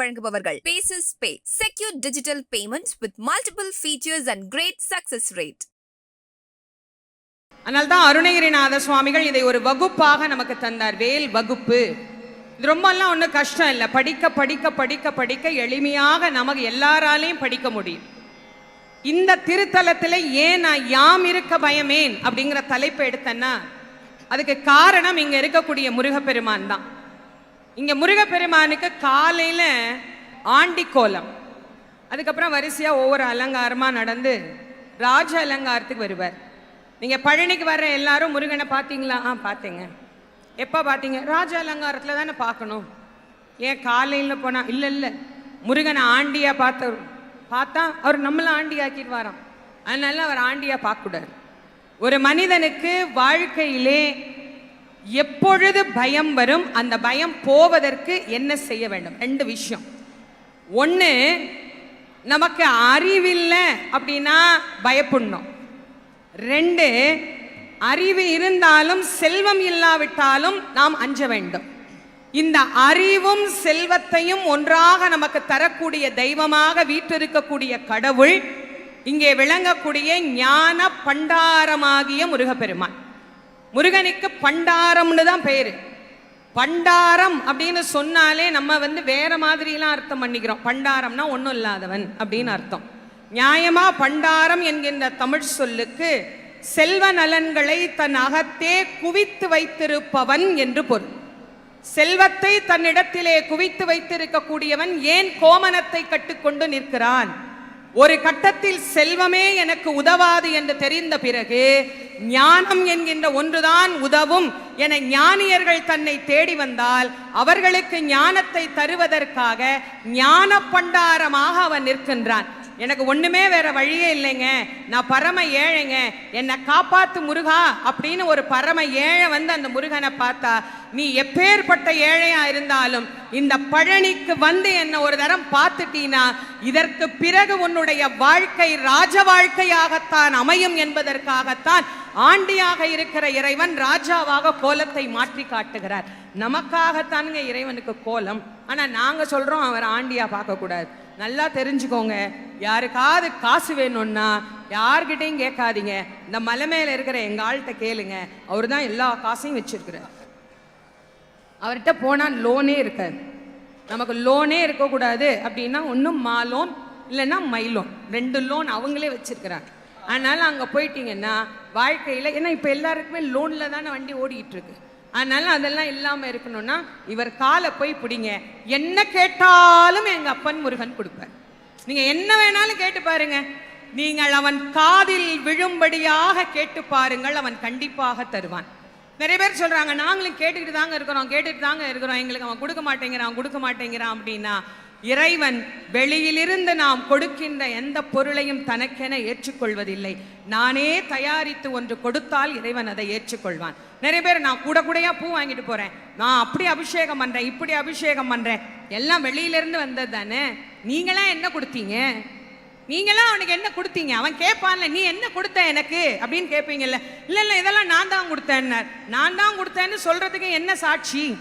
வழங்குபவர்கள். Bases pay secure digital payment with multiple features and great success rate அதனால்தான் அருணகிரிநாத சுவாமிகள் இதை ஒரு வகுப்பாக நமக்கு தந்தார். வேல் வகுப்பு. இது ரொம்பலாம் ஒன்றும் கஷ்டம் இல்லை. படிக்க படிக்க படிக்க படிக்க எளிமையாக நமக்கு எல்லாராலையும் படிக்க முடியும். இந்த திருத்தலத்தில் ஏன் நான் யாம் இருக்க பயமேன் அப்படிங்கிற தலைப்பு எடுத்தேன்னா அதுக்கு காரணம் இங்க இருக்கக்கூடிய முருகப்பெருமான் தான். இங்கே முருகப்பெருமானுக்கு காலையில் ஆண்டி கோலம் அதுக்கப்புறம் வரிசையாக ஒவ்வொரு அலங்காரமாக நடந்து ராஜ அலங்காரத்துக்கு வருவார். நீங்கள் பழனிக்கு வர்ற எல்லாரும் முருகனை பார்த்தீங்களா ஆ பார்த்தேங்க எப்போ பார்த்தீங்க ராஜ அலங்காரத்தில் தானே பார்க்கணும் ஏன் காலையில் போனால் இல்லை இல்லை. முருகனை ஆண்டியாக பார்த்த பார்த்தா அவர் நம்மளை ஆண்டி ஆக்கிடுவாராம் அதனால அவர் ஆண்டியாக பார்க்கக்கூடாது. ஒரு மனிதனுக்கு வாழ்க்கையிலே எப்பொழுது பயம் வரும் அந்த பயம் போவதற்கு என்ன செய்ய வேண்டும்? ரெண்டு விஷயம். ஒன்று நமக்கு அறிவில்லை அப்படின்னா பயப்படணும். ரெண்டு அறிவு இருந்தாலும் செல்வம் இல்லாவிட்டாலும் நாம் அஞ்ச வேண்டும். இந்த அறிவும் செல்வத்தையும் ஒன்றாக நமக்கு தரக்கூடிய தெய்வமாக வீற்றிருக்கக்கூடிய கடவுள் இங்கே விளங்கக்கூடிய ஞான பண்டாரமாகிய முருகப்பெருமான். முருகனுக்கு பண்டாரம்னு தான் பெயர் பண்டாரம் அப்படின்னு சொன்னாலே நம்ம வந்து வேற மாதிரிலாம் அர்த்தம் பண்ணிக்கிறோம். பண்டாரம்னா ஒன்றும் இல்லாதவன் அப்படின்னு அர்த்தம். நியாயமா பண்டாரம் என்கின்ற தமிழ் சொல்லுக்கு செல்வ நலன்களை தன் அகத்தே குவித்து வைத்திருப்பவன் என்று பொருள். செல்வத்தை தன்னிடத்திலே குவித்து வைத்திருக்கக்கூடியவன் ஏன் கோமனத்தை கட்டுக்கொண்டு நிற்கிறான்? ஒரு கட்டத்தில் செல்வமே எனக்கு உதவாது என்று தெரிந்த பிறகு ஞானம் என்கின்ற ஒன்றுதான் உதவும் என ஞானியர்கள் தன்னை தேடி வந்தால் அவர்களுக்கு ஞானத்தை தருவதற்காக ஞான பண்டாரமாக அவன் நிற்கின்றான். எனக்கு ஒண்ணுமே வேற வழியே இல்லைங்க. நான் பரம ஏழைங்க. என்னை காப்பாத்து முருகா அப்படின்னு ஒரு பரம ஏழை வந்து அந்த முருகனை பார்த்தா நீ எப்பேற்பட்ட ஏழையா இருந்தாலும் இந்த பழனிக்கு வந்து என்ன ஒரு தரம் பார்த்துட்டீனா இதற்கு பிறகு உன்னுடைய வாழ்க்கை ராஜ வாழ்க்கையாகத்தான் அமையும் என்பதற்காகத்தான் ஆண்டியாக இருக்கிற இறைவன் ராஜாவாக கோலத்தை மாற்றி காட்டுகிறார். நமக்காகத்தானுங்க இறைவனுக்கு கோலம். ஆனா நாங்க சொல்றோம் அவர் ஆண்டியா பார்க்க கூடாது நல்லா தெரிஞ்சுக்கோங்க. யாருக்காவது காசு வேணும்னா யார்கிட்டையும் கேட்காதீங்க. இந்த மலை மேலே இருக்கிற எங்கள் ஆள்கிட்ட கேளுங்க. அவர் தான் எல்லா காசையும் வச்சுருக்கிறார். அவர்கிட்ட போனால் லோனே இருக்காது. நமக்கு லோனே இருக்கக்கூடாது அப்படின்னா ஒன்றும் மா லோன் இல்லைன்னா மை லோன் ரெண்டு லோன் அவங்களே வச்சிருக்கிறாங்க. அதனால் அங்கே போயிட்டீங்கன்னா வாழ்க்கையில் ஏன்னா இப்போ எல்லாருக்குமே லோனில் தானே வண்டி ஓடிக்கிட்டு இருக்கு. அதனால அதெல்லாம் இல்லாமல் இருக்கணும்னா இவர் காலை போய் பிடிங்க. என்ன கேட்டாலும் எங்கள் அப்பன் முருகன் கொடுப்பார். நீங்கள் என்ன வேணாலும் கேட்டு பாருங்க. நீங்கள் அவன் காதில் விழும்படியாக கேட்டு பாருங்கள் அவன் கண்டிப்பாக தருவான். நிறைய பேர் சொல்றாங்க நாங்களும் கேட்டுக்கிட்டு தாங்க இருக்கிறோம் கேட்டுட்டு தாங்க இருக்கிறோம். எங்களுக்கு அவன் கொடுக்க மாட்டேங்கிறான் கொடுக்க மாட்டேங்கிறான் அப்படின்னா இறைவன் வெளியிலிருந்து நாம் கொடுக்கின்ற எந்த பொருளையும் தனக்கென ஏற்றுக்கொள்வதில்லை. நானே தயாரித்து ஒன்று கொடுத்தால் இறைவன் அதை ஏற்றுக்கொள்வான். நிறைய பேர் நான் கூட கூடையா பூ வாங்கிட்டு போறேன். நான் அப்படி அபிஷேகம் பண்றேன் இப்படி அபிஷேகம் பண்றேன். எல்லாம் வெளியிலிருந்து வந்தது தானே? நீங்களா என்ன கொடுத்தீங்க? நீங்களாம் அவனுக்கு என்ன கொடுத்தீங்க? அவன் கேட்பான்ல நீ என்ன கொடுத்த எனக்கு? அப்படின்னு கேட்பீங்கல்ல. இல்லை இல்லை இதெல்லாம் நான் தான் கொடுத்தேன் நான் தான் கொடுத்தேன்னு சொல்றதுக்கு என்ன சாட்சி?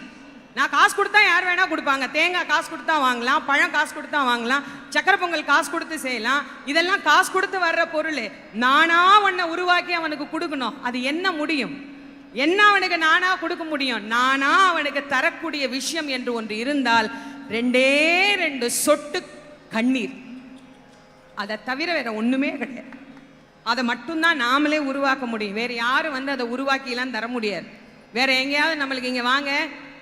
நான் காசு கொடுத்தா யார் வேணால் கொடுப்பாங்க. தேங்காய் காசு கொடுத்தா வாங்கலாம் பழம் காசு கொடுத்தா வாங்கலாம் சக்கரை பொங்கல் காசு கொடுத்து செய்யலாம். இதெல்லாம் காசு கொடுத்து வர்ற பொருள். நானா உன்னை உருவாக்கி அவனுக்கு கொடுக்கணும். அது என்ன முடியும்? என்ன அவனுக்கு நானா கொடுக்க முடியும்? நானா அவனுக்கு தரக்கூடிய விஷயம் என்று ஒன்று இருந்தால் ரெண்டே ரெண்டு சொட்டு கண்ணீர். அதை தவிர வேற ஒண்ணுமே கிடையாது. அதை மட்டும்தான் நாமளே உருவாக்க முடியும். வேற யாரும் வந்து அதை உருவாக்கிலாம் தர முடியாது. வேற எங்கேயாவது நம்மளுக்கு இங்க வாங்க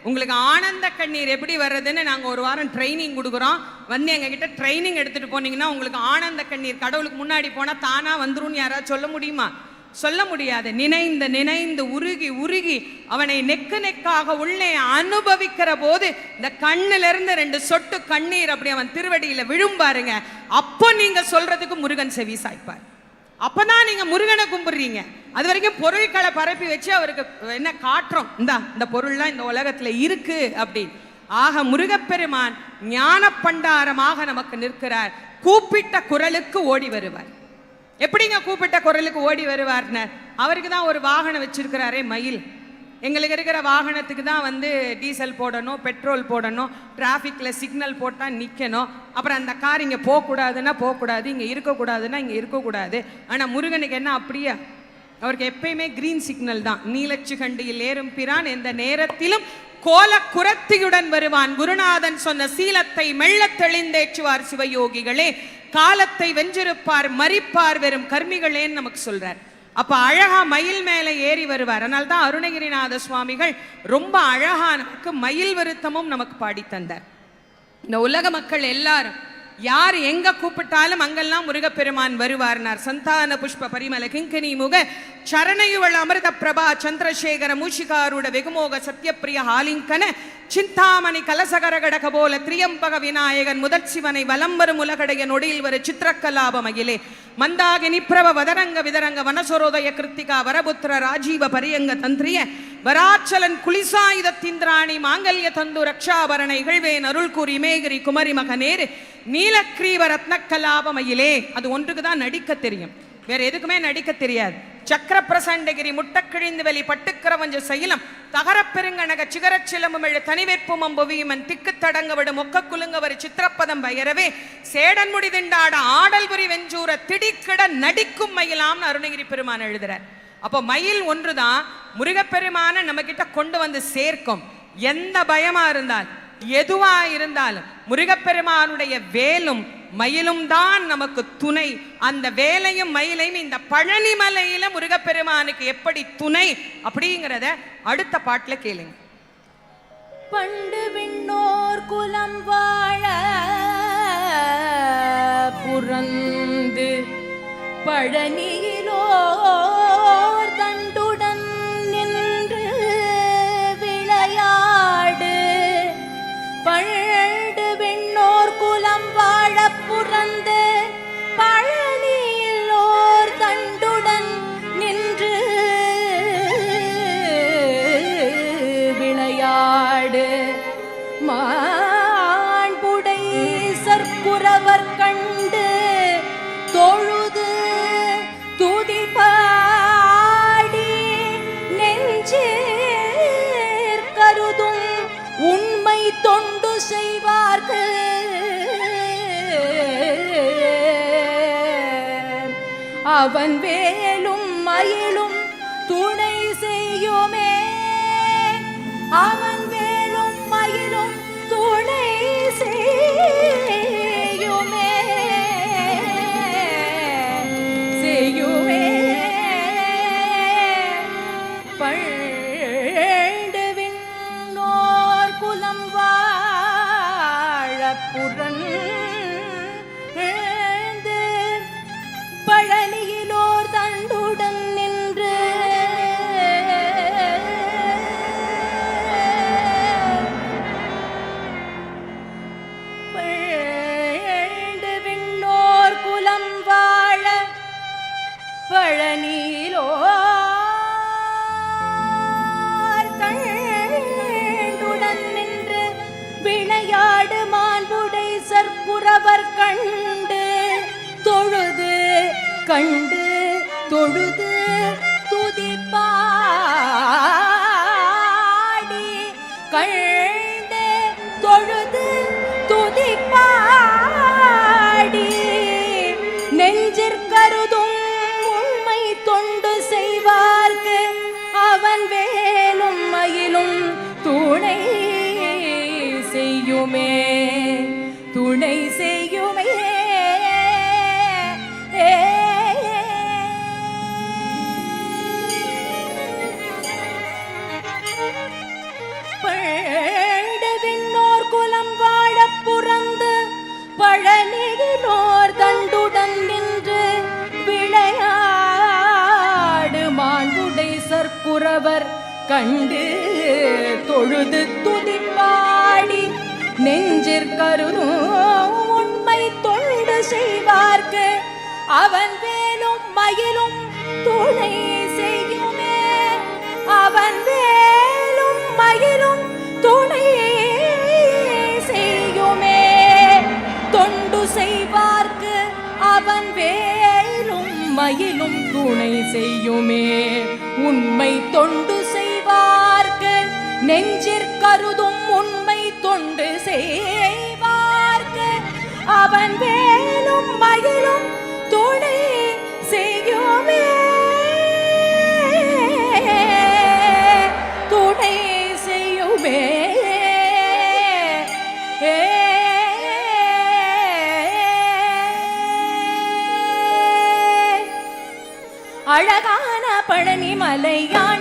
உங்களுக்கு ஆனந்த கண்ணீர் எப்படி வர்றதுன்னு நாங்கள் ஒரு வாரம் ட்ரைனிங் கொடுக்குறோம். வந்து எங்ககிட்ட ட்ரைனிங் எடுத்துகிட்டு போனீங்கன்னா உங்களுக்கு ஆனந்த கண்ணீர். கடவுளுக்கு முன்னாடி போனால் தானாக வந்துரும்னு யாராவது சொல்ல முடியுமா? சொல்ல முடியாது. நினைந்து நினைந்து உருகி உருகி அவனை நெக்கு நெக்காக உள்ளே அனுபவிக்கிற போது இந்த கண்ணிலிருந்து ரெண்டு சொட்டு கண்ணீர் அப்படி அவன் திருவடியில் விழும் பாருங்க. அப்போ நீங்கள் சொல்றதுக்கு முருகன் செவி சாய்ப்பார். அப்பதான் நீங்க முருகனை கும்பிடுறீங்க. அது வரைக்கும் பொருட்களை பரப்பி வச்சு அவருக்கு என்ன காட்டுறோம் இந்தா இந்த பொருள்லாம் இந்த உலகத்துல இருக்கு அப்படின்னு. ஆக முருகப்பெருமான் ஞான பண்டாரமாக நமக்கு நிற்கிறார். கூப்பிட்ட குரலுக்கு ஓடி வருவார். எப்படிங்க கூப்பிட்ட குரலுக்கு ஓடி வருவார்னு? அவருக்கு தான் ஒரு வாகனம் வச்சிருக்கிறாரே மயில். எங்களுக்கு இருக்கிற வாகனத்துக்கு தான் வந்து டீசல் போடணும் பெட்ரோல் போடணும் டிராஃபிக்கில் சிக்னல் போட்டால் நிற்கணும் அப்புறம் அந்த கார் இங்கே போகக்கூடாதுன்னா போகக்கூடாது இங்கே இருக்கக்கூடாதுன்னா இங்கே இருக்கக்கூடாது. ஆனால் முருகனுக்கு என்ன அப்படியே? அவருக்கு எப்பயுமே கிரீன் சிக்னல் தான். நீலச்சுகண்டியில் ஏறும் பிரான் எந்த நேரத்திலும் கோல குரத்தியுடன் வருவான். குருநாதன் சொன்ன சீலத்தை மெல்ல தெளிந்தேற்றுவார் சிவயோகிகளே. காலத்தை வென்றிருப்பார் மறிப்பார் வெறும் கர்மிகளேன்னு நமக்கு சொல்றார். அப்ப அழகா மயில் மேல ஏறி வருவார். அதனால தான் அருணகிரிநாத சுவாமிகள் ரொம்ப அழகா நமக்கு மயில் வருத்தமும் நமக்கு பாடித்தந்தார் இந்த உலக மக்கள் எல்லாரும் யார் எங்க கூப்பிட்டாலும் அங்கெல்லாம் முருகப்பெருமான் வருவார்னார். சந்தான புஷ்ப பரிமல கிங்கனி முக சரணையுவள் அமிர்த பிரபா சந்திரசேகர மூஷிகாரூட வெகுமோக சத்யப்பிரிய ஹாலிங்கன சிந்தாமணி கலசகரகடக போல திரியம்பக விநாயகன் முதற் சிவனை வலம் வரும் உலகடைய நொடியில் வரு சித்திரக்கலாப மகிலே மந்தாகினி பிரப வதரங்க விதரங்க வனசரோதய கிருத்திகா வரபுத்திர ராஜீவ பரியங்க தந்திரிய வராச்சலன் குலிசாயுதத்திந்திராணி மாங்கல்ய தந்து ரக்ஷாபரண இகழ்வேன் அருள் கூறி மேகிரி குமரி மகனேரு நீலக்ரீவ ரத்னக்கலாபமயிலே அது ஒன்றுக்கு தான் நடிக்க தெரியும். வேற எதுக்குமே நடிக்க தெரியாது. சக்கர பிரசண்டகிரி முட்டக்கிழிந்து வெளி பட்டுக்கிறவஞ்ச செயலம் தகரப்பெருங்கனக சிகரச் சிலம்புமிழ தனிவேற்பும் அம்புவியுமன் திக்கு தடங்க விடும் ஒக்க குலுங்கவர் சித்திரப்பதம் பயரவே சேடன் முடி திண்டாட ஆடல் புரி வெஞ்சூர திடிக்கிட நடிக்கும் மயிலாம்னு அருணகிரி பெருமான் எழுதுறார். அப்போ மயில் ஒன்றுதான் முருகப்பெருமான நம்ம கிட்ட கொண்டு வந்து சேர்க்கும். எந்த பயமா இருந்தால் எதுவா இருந்தாலும் முருகப்பெருமானுடைய வேலும் மயிலும் தான் நமக்கு துணை. அந்த வேலையும் மயிலையும் இந்த பழனி மலையில முருகப்பெருமானுக்கு எப்படி துணை அப்படிங்கிறத அடுத்த பாட்டுல கேளுங்க. பண்டு விண்ணோர் குலம் வாழ புறந்து பழனியிலோ அவன் வேலும் மயிலும் துணை செய்யுமே. அவன் தொழுது துதிப்பாடி கண்டு தொழுது துதிப்பாடி. நெஞ்சிற்கருதும் உண்மை தொண்டு செய்வார்க்கு. அவன் வேலும் மயிலும் துணை செய்யுமே. அவன் வேலும் மயிலும் துணை செய்யுமே. தொண்டு செய்வார்க்கு அவன் வேலும் மயிலும் துணை செய்யுமே. உண்மை தொண்டு நெஞ்சிற்கருதும் உண்மை தொண்டு செய்வார்க்கு அவன் வேலும் மயிலும் துணை செய்யுமே. துணை செய்யுமே. அழகான பழனி மலையான்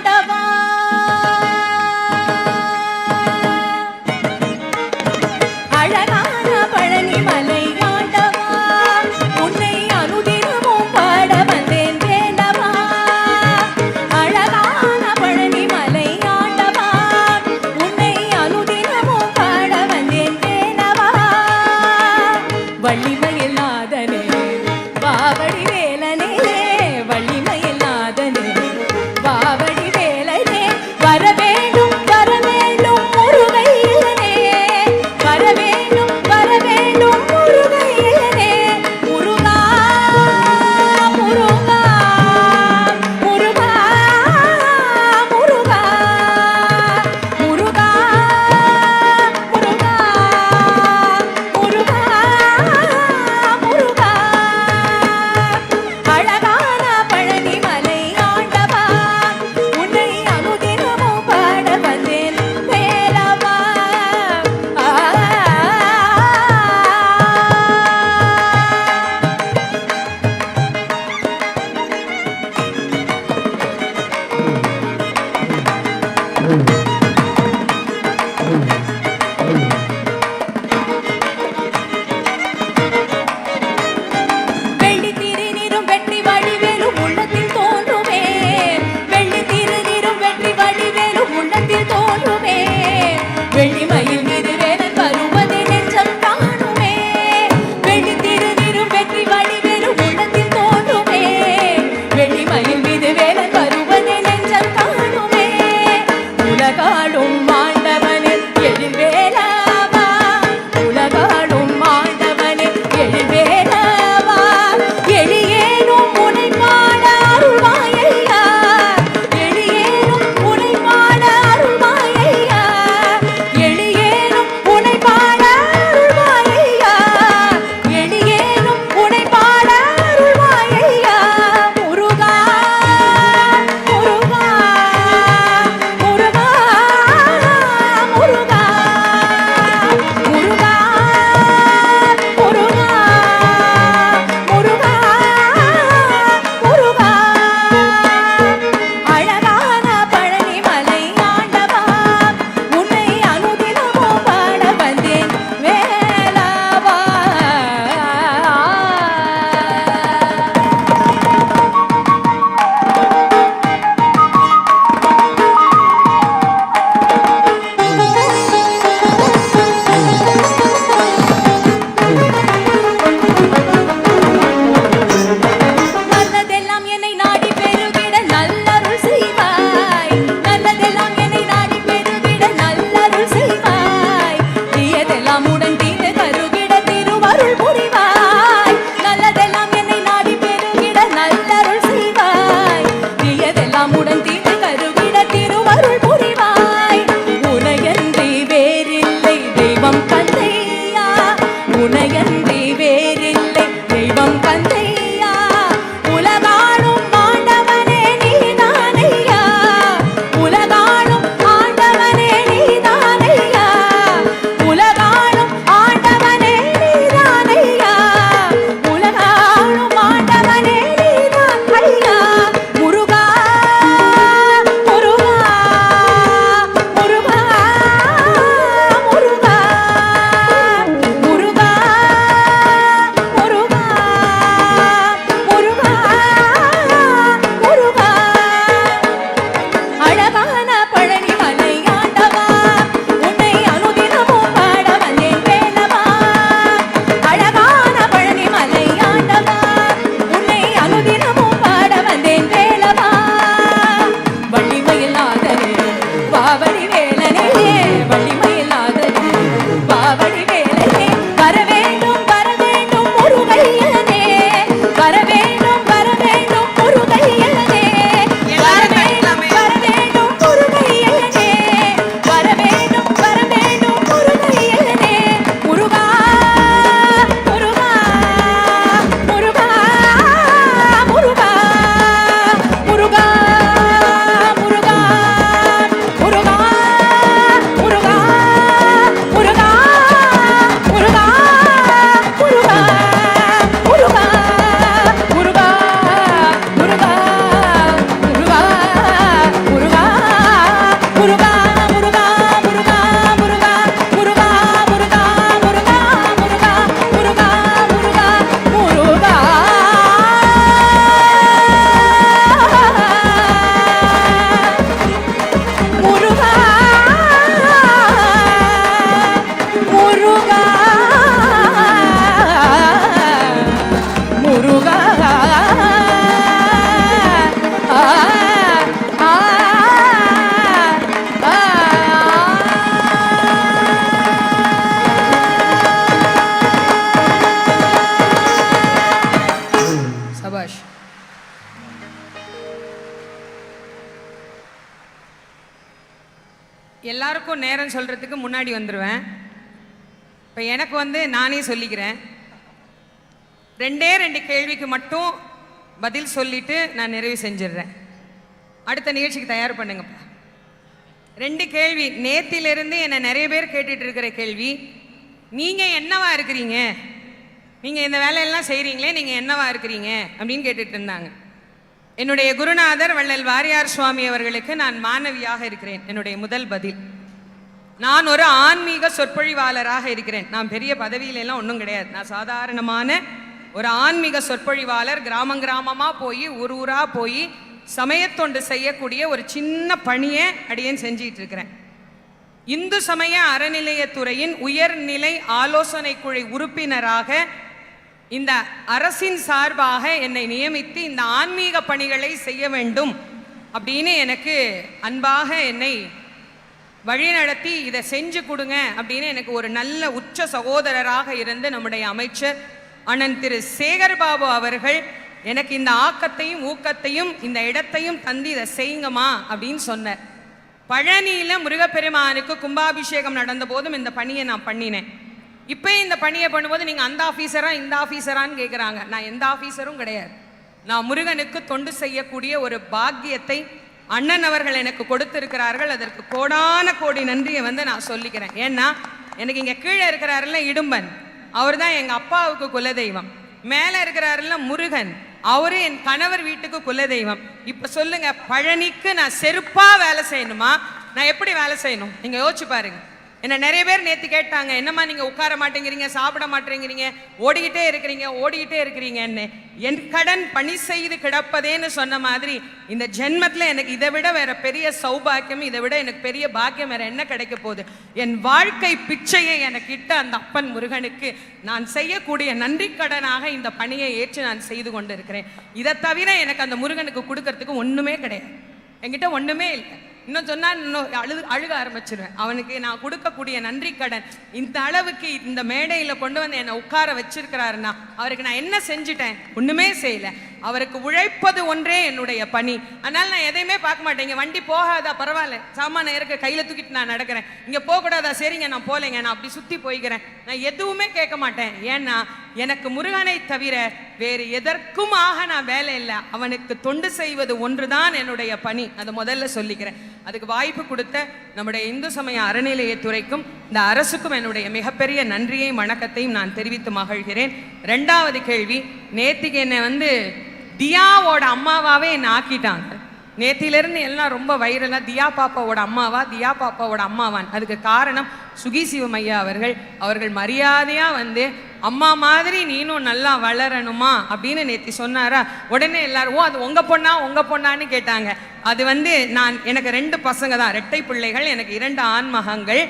முன்னாடி வந்துடுவேன் இப்போ எனக்கு வந்து நானே சொல்லிக்கிறேன். ரெண்டே ரெண்டு கேள்விக்கு மட்டும் பதில் சொல்லிட்டு நான் நிறைவு செஞ்சிடுறேன். அடுத்த நிகழ்ச்சிக்கு தயார் பண்ணுங்கப்பா. ரெண்டு கேள்வி. நேத்திலிருந்து என்னை நிறைய பேர் கேட்டுட்டு இருக்கிற கேள்வி. நீங்கள் என்னவா இருக்கிறீங்க? நீங்கள் இந்த வேலையெல்லாம் செய்கிறீங்களே நீங்கள் என்னவா இருக்கிறீங்க? அப்படின்னு கேட்டுட்டு இருந்தாங்க. என்னுடைய குருநாதர் வள்ளல் வாரியார் சுவாமி அவர்களுக்கு நான் மாணவியாக இருக்கிறேன். என்னுடைய முதல் பதில். நான் ஒரு ஆன்மீக சொற்பொழிவாளராக இருக்கிறேன். நான் பெரிய பதவியிலெல்லாம் ஒன்றும் கிடையாது. நான் சாதாரணமான ஒரு ஆன்மீக சொற்பொழிவாளர் கிராமம் கிராமமாக போய் ஊர் ஊராக போய் சமயத்தொண்டு செய்யக்கூடிய ஒரு சின்ன பணியை அடியேன் செஞ்சிட்டு இருக்கிறேன். இந்து சமய அறநிலையத்துறையின் உயர்நிலை ஆலோசனை குழு உறுப்பினராக இந்த அரசின் சார்பாக என்னை நியமித்து இந்த ஆன்மீக பணிகளை செய்ய வேண்டும் அப்படின்னு எனக்கு அன்பாக என்னை வழிநடத்தி இதை செஞ்சு கொடுங்க அப்படின்னு எனக்கு ஒரு நல்ல உச்ச சகோதரராக இருந்து நம்முடைய அமைச்சர் அண்ணன் திரு சேகர் பாபு அவர்கள் எனக்கு இந்த ஆக்கத்தையும் ஊக்கத்தையும் இந்த இடத்தையும் தந்து இதை செய்யுங்கம்மா அப்படின்னு சொன்னார். பழனியில் முருகப்பெருமானுக்கு கும்பாபிஷேகம் நடந்த போதும் இந்த பணியை நான் பண்ணினேன். இப்போ இந்த பணியை பண்ணும்போது நீங்கள் அந்த ஆஃபீஸரா இந்த ஆஃபீஸரான்னு கேட்குறாங்க நான் எந்த ஆஃபீஸரும் கிடையாது. நான் முருகனுக்கு தொண்டு செய்யக்கூடிய ஒரு பாக்கியத்தை அண்ணன் அவர்கள் எனக்கு கொடுத்திருக்கிறார்கள். அதற்கு கோடான கோடி நன்றியை வந்து நான் சொல்லிக்கிறேன். ஏன்னா எனக்கு இங்கே கீழே இருக்கிறாருல்ல இடும்பன். அவர் தான் எங்கள் அப்பாவுக்கு குலதெய்வம். மேலே இருக்கிறாருல்ல முருகன். அவரு என் கணவர் வீட்டுக்கு குலதெய்வம். இப்போ சொல்லுங்க பழனிக்கு நான் செருப்பாக வேலை செய்யணுமா? நான் எப்படி வேலை செய்யணும்? நீங்கள் யோசிச்சு பாருங்கள் என்ன நிறைய பேர் நேற்று கேட்டாங்க என்னம்மா நீங்கள் உட்கார மாட்டேங்கிறீங்க சாப்பிட மாட்டேங்கிறீங்க ஓடிக்கிட்டே இருக்கிறீங்க ஓடிக்கிட்டே இருக்கிறீங்கன்னு. என் கடன் பணி செய்து கிடப்பதேன்னு சொன்ன மாதிரி இந்த ஜென்மத்தில் எனக்கு இதை விட வேற பெரிய சௌபாக்கியம் இதை விட எனக்கு பெரிய பாக்கியம் வேற என்ன கிடைக்க போகுது? என் வாழ்க்கை பிச்சையை எனக்கு இட்ட அந்த அப்பன் முருகனுக்கு நான் செய்யக்கூடிய நன்றி கடனாக இந்த பணியை ஏற்று நான் செய்து கொண்டு இருக்கிறேன் இதை தவிர எனக்கு அந்த முருகனுக்கு கொடுக்கறதுக்கு ஒன்றுமே கிடையாது. என்கிட்ட ஒன்றுமே இல்லை. இன்னும் சொன்னால் இன்னும் அழு அழுக ஆரம்பிச்சிருவேன். அவனுக்கு நான் கொடுக்கக்கூடிய நன்றி கடன் இந்த அளவுக்கு இந்த மேடையில் கொண்டு வந்து என்னை உட்கார வச்சிருக்கிறாருன்னா அவருக்கு நான் என்ன செஞ்சுட்டேன்? ஒன்றுமே செய்யலை. அவருக்கு உழைப்பது ஒன்றே என்னுடைய பணி. அதனால் நான் எதையுமே பார்க்க மாட்டேன். வண்டி போகாதா பரவாயில்ல. சாமான இருக்க கையில் தூக்கிட்டு நான் நடக்கிறேன். இங்கே போகக்கூடாதா? சரிங்க நான் போகலைங்க நான் அப்படி சுற்றி போய்க்கிறேன். நான் எதுவுமே கேட்க மாட்டேன். ஏன்னா எனக்கு முருகனை தவிர வேறு எதற்குமாக நான் வேலை இல்லை. அவனுக்கு தொண்டு செய்வது ஒன்றுதான் என்னுடைய பணி. அதை முதல்ல சொல்லிக்கிறேன். அதுக்கு வாய்ப்பு கொடுத்த நம்முடைய இந்து சமய அறநிலையத்துறைக்கும் இந்த அரசுக்கும் என்னுடைய மிகப்பெரிய நன்றியையும் வணக்கத்தையும் நான் தெரிவித்து மகிழ்கிறேன். ரெண்டாவது கேள்வி நேத்திக்கு என்னை வந்து தியாவோட அம்மாவாவே என்னை ஆக்கிட்டாங்க. நேத்திலிருந்து எல்லாம் ரொம்ப வைரலாக தியா பாப்பாவோட அம்மாவா தியா பாப்பாவோட அம்மாவான். அதுக்கு காரணம் சுகி சிவம் ஐயா அவர்கள். அவர்கள் மரியாதையாக வந்து அம்மா மாதிரி நீனும் நல்லா வளரணுமா அப்படின்னு நேத்தி சொன்னாரா? உடனே எல்லாரும் ஓ அது உங்க பொண்ணா உங்க பொண்ணான்னு கேட்டாங்க. அது வந்து நான் எனக்கு ரெண்டு பசங்க தான். ரெட்டை பிள்ளைகள் எனக்கு இரண்டு ஆண்மகங்கள்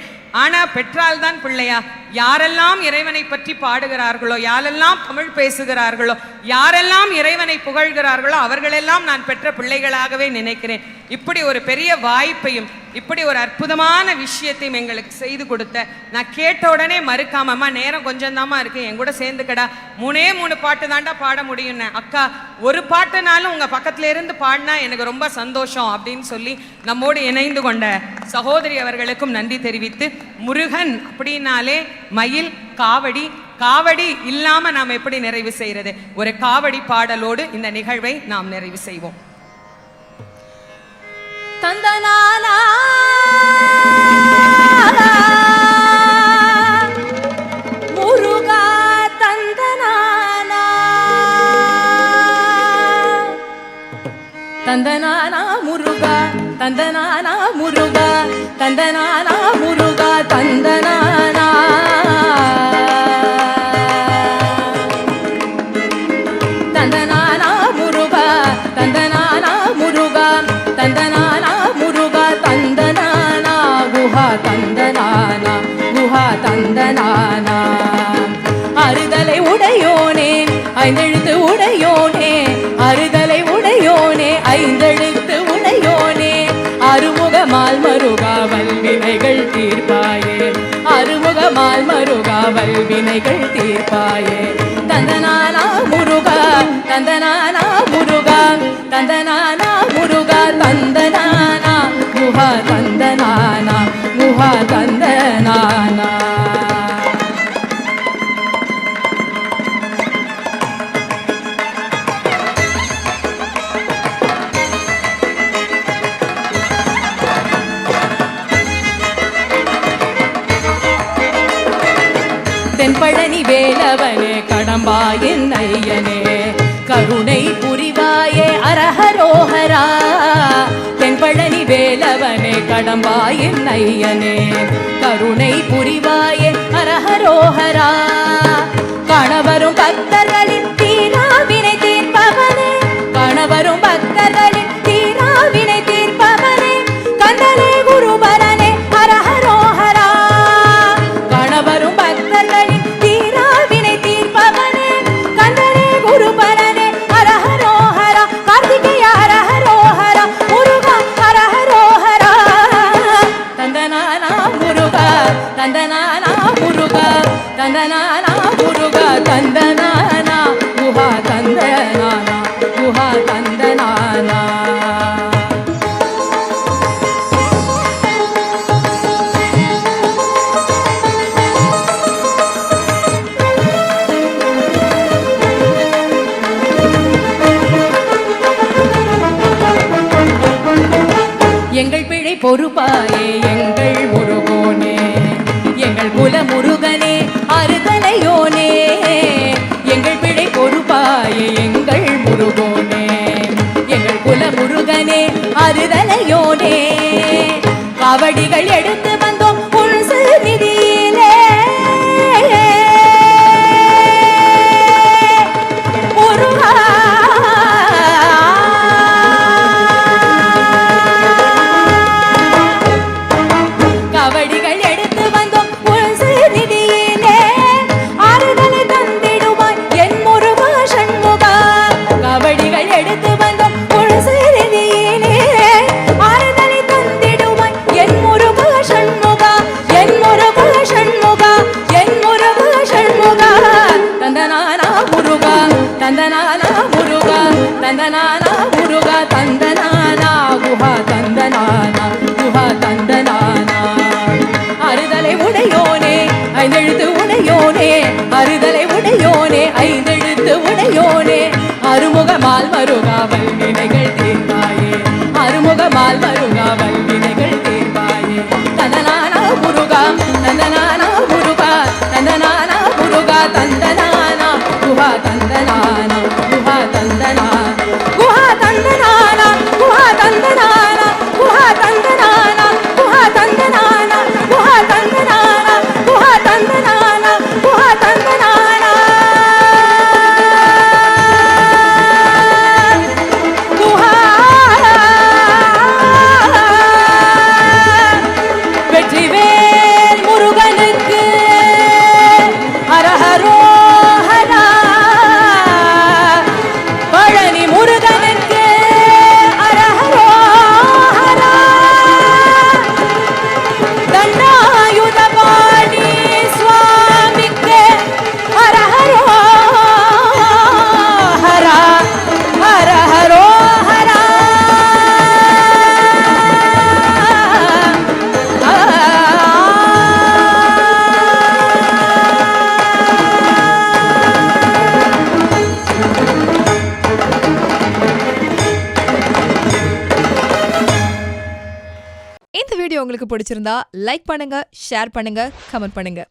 ஆனால் பெற்றால் தான் பிள்ளையா? யாரெல்லாம் இறைவனை பற்றி பாடுகிறார்களோ யாரெல்லாம் தமிழ் பேசுகிறார்களோ யாரெல்லாம் இறைவனை புகழ்கிறார்களோ அவர்களெல்லாம் நான் பெற்ற பிள்ளைகளாகவே நினைக்கிறேன். இப்படி ஒரு பெரிய வாய்ப்பையும் இப்படி ஒரு அற்புதமான விஷயத்தையும் எங்களுக்கு செய்து கொடுத்த நான் கேட்ட உடனே மறுக்காமம்மா நேரம் கொஞ்சம் தாம்மா இருக்கு என் கூட சேர்ந்துக்கடா. மூணே மூணு பாட்டு தாண்டா பாட முடியும்னு. அக்கா ஒரு பாட்டுனாலும் உங்கள் பக்கத்துல இருந்து பாடினா எனக்கு ரொம்ப சந்தோஷம் அப்படின்னு சொல்லி நம்மோடு இணைந்து கொண்ட சகோதரி அவர்களுக்கும் நன்றி தெரிவித்து முருகன் அப்படின்னாலே மயில் காவடி காவடி இல்லாமல் நாம் எப்படி நிறைவு செய்கிறது ஒரு காவடி பாடலோடு இந்த நிகழ்வை நாம் நிறைவு செய்வோம். தந்தனானா. முருகா தந்தனானா. தந்தனானா முருகா தந்தனானா முருகா தந்தனானா முருகா தந்தனானா அவள் வினைகள் தீர்ப்பாயே. தந்தனானா முருகா தந்தனானா முருகா தந்தனானா முருகா தந்தனானா முகா தந்தனானா முகா தந்த ஆண்டவனே கடம்பாயின் ஐயனே. கருணை புரிவாயே அரஹரோஹரா. தென்பழனி வேலவனே கடம்பாயின் ஐயனே. கருணை புரிவாயே அரஹரோஹரா. கணவரும் பக்தர்களின் அவடிகள் எடுத்து தலை உடையோனே ஐந்தெழுத்து உடை பிடிச்சிருந்தா லைக் பண்ணுங்க ஷேர் பண்ணுங்க கமெண்ட் பண்ணுங்க.